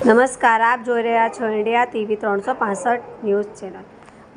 નમસ્કાર, આપ જોઈ રહ્યા છો ઇન્ડિયા ટીવી ત્રણસો પાસઠ ન્યૂઝ ચેનલ.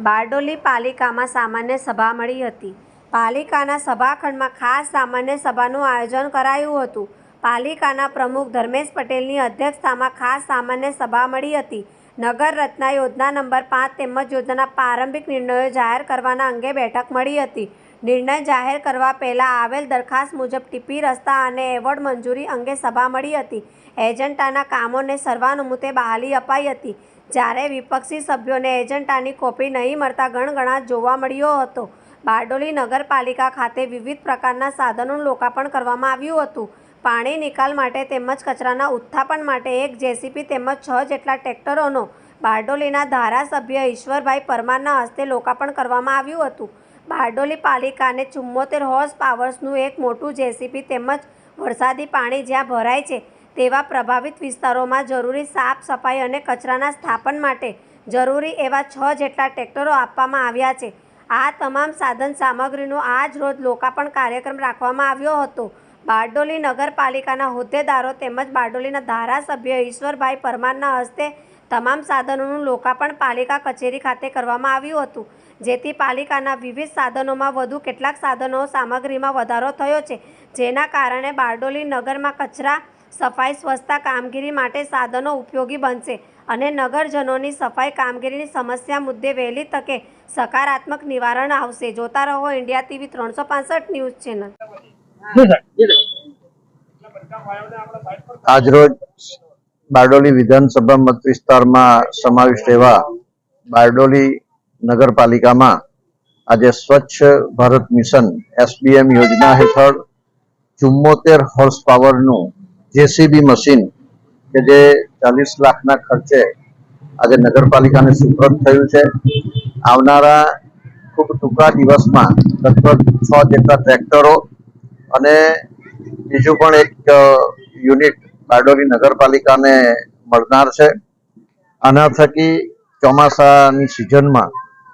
બારડોલી પાલિકામાં સામાન્ય સભા મળી હતી. પાલિકાના સભાખંડમાં ખાસ સામાન્ય સભાનું આયોજન કરાયું હતું. પાલિકાના પ્રમુખ ધર્મેશ પટેલની અધ્યક્ષતામાં ખાસ સામાન્ય સભા મળી હતી. નગર રત્ના યોજના નંબર પાંચ તેમજ યોજનાના પ્રારંભિક નિર્ણયો જાહેર કરવાના અંગે બેઠક મળી હતી. નિર્ણય જાહેર કરવા પહેલાં આવેલ દરખાસ્ત મુજબ ટીપી, રસ્તા અને એવોર્ડ મંજૂરી અંગે સભા મળી હતી. એજન્ટાના કામોને સર્વાનુમતે બહાલી અપાઈ હતી. જ્યારે વિપક્ષી સભ્યોને એજન્ટાની કોપી નહીં મળતા ગણગણાટ જોવા મળ્યો હતો. બારડોલી નગરપાલિકા ખાતે વિવિધ પ્રકારના સાધનોનું લોકાર્પણ કરવામાં આવ્યું હતું. પાણી નિકાલ માટે તેમજ કચરાના ઉત્થાપન માટે એક જેસીપી તેમજ છ જેટલા ટ્રેક્ટરોનો બારડોલીના ધારાસભ્ય ઈશ્વરભાઈ પરમારના હસ્તે લોકાર્પણ કરવામાં આવ્યું હતું. બારડોલી પાલિકાને ચુમ્મોતેર હોર્સ પાવર્સનું એક મોટું જેસીપી તેમજ વરસાદી પાણી જ્યાં ભરાય છે, તેવા પ્રભાવિત વિસ્તારોમાં જરૂરી સાફ સફાઈ અને કચરાના સ્થાપન માટે જરૂરી એવા છ જેટલા ટ્રેક્ટરો આપવામાં આવ્યા છે. આ તમામ સાધન સામગ્રીનો આજ રોજ લોકાર્પણ કાર્યક્રમ રાખવામાં આવ્યો હતો. બારડોલી નગરપાલિકાના હોદ્દેદારો તેમજ બારડોલીના ધારાસભ્ય ઈશ્વરભાઈ પરમારના હસ્તે તમામ સાધનોનું લોકાર્પણ પાલિકા કચેરી ખાતે કરવામાં આવ્યું હતું, જેથી પાલિકાના વિવિધ સાધનોમાં વધુ કેટલાક સાધનો સામગ્રીમાં વધારો થયો છે, જેના કારણે બારડોલી નગરમાં કચરા, સફાઈ, સ્વચ્છતા, કામગીરી માટે સાધનો ઉપયોગી બનશે અને નગરજનોની સફાઈ કામગીરીની સમસ્યા મુદ્દે વહેલી તકે સકારાત્મક નિવારણ આવશે. જોતા રહો, ઇન્ડિયા ટીવી ત્રણસો ન્યૂઝ ચેનલ. આજરોજ બારડોલી વિધાનસભા મત વિસ્તારમાં સમાવિષ્ટ એવા બારડોલી નગરપાલિકામાં આજે સ્વચ્છ ભારત મિશન એસબીએમ યોજના હેઠળ ચુમ્મોતેર હોર્સ પાવરનું જેસીબી મશીન કે જે ચાલીસ લાખના ખર્ચે આજે નગરપાલિકાને સુપ્રત થયું છે. આવનારા ખૂબ ટૂંકા દિવસમાં લગભગ છ જેટલા ટ્રેક્ટરો અને બીજું પણ એક યુનિટ બારડોલી નગરપાલિકાને મળનાર છે. આના થકી ચોમાસાની સિઝનમાં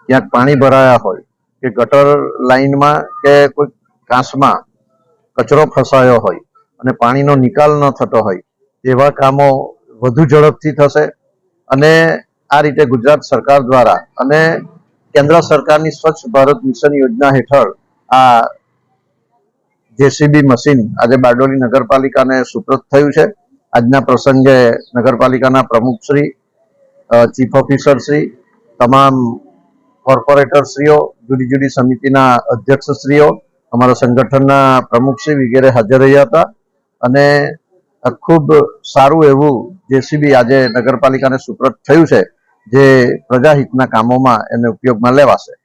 ક્યાંક પાણી ભરાયા હોય કે ગટર લાઈનમાં કે કોઈ કાંસમાં કચરો ફસાયો હોય અને પાણીનો નિકાલ ન થતો હોય, એવા કામો વધુ ઝડપથી થશે. અને આ રીતે ગુજરાત સરકાર દ્વારા અને કેન્દ્ર સરકારની સ્વચ્છ ભારત મિશન યોજના હેઠળ આ જેસીબી મશીન આજે બારડોલી નગરપાલિકાને સુપ્રત થયું છે. આજના પ્રસંગે નગરપાલિકાના પ્રમુખશ્રી ચીફ ઓફિસરશ્રી તમામ કોર્પોરેટરશ્રીઓ જુદી જુદી સમિતિના અધ્યક્ષશ્રીઓ અમારા સંગઠનના પ્રમુખશ્રી વગેરે હાજર રહ્યા હતા. અને ખૂબ સારું એવું જેસીબી આજે નગરપાલિકાને સુપ્રત થયું છે, જે પ્રજાહિતના કામોમાં એને ઉપયોગમાં લેવાશે.